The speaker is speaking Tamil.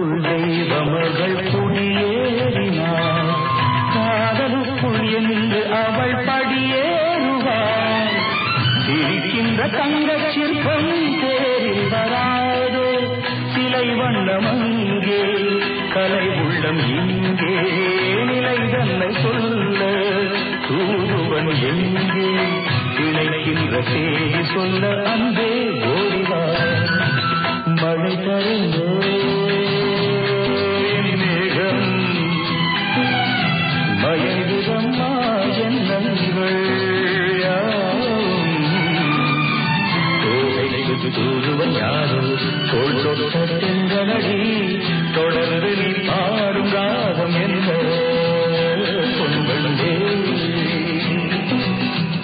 காதலுக்குள் தெய்வமகள் குடியேறினாள் காதலுக்குள் என்று அவள் படியேறுவாள். சிரிக்கின்ற தங்க சிற்பம் தேரில் வராது. சிலை வண்ணம் அங்கே கலை உள்ளம் இங்கே. நிலை தன்னை சொல்ல தூதுவன் எங்கே? இணைக்கின்ற செய்தி சொல்ல அன்பே ஓடிவார் மழை தருந்தோ ஆயிரம்மா எண்ணங்கள் தூதுவன் யாரோ தோல் தொட்ட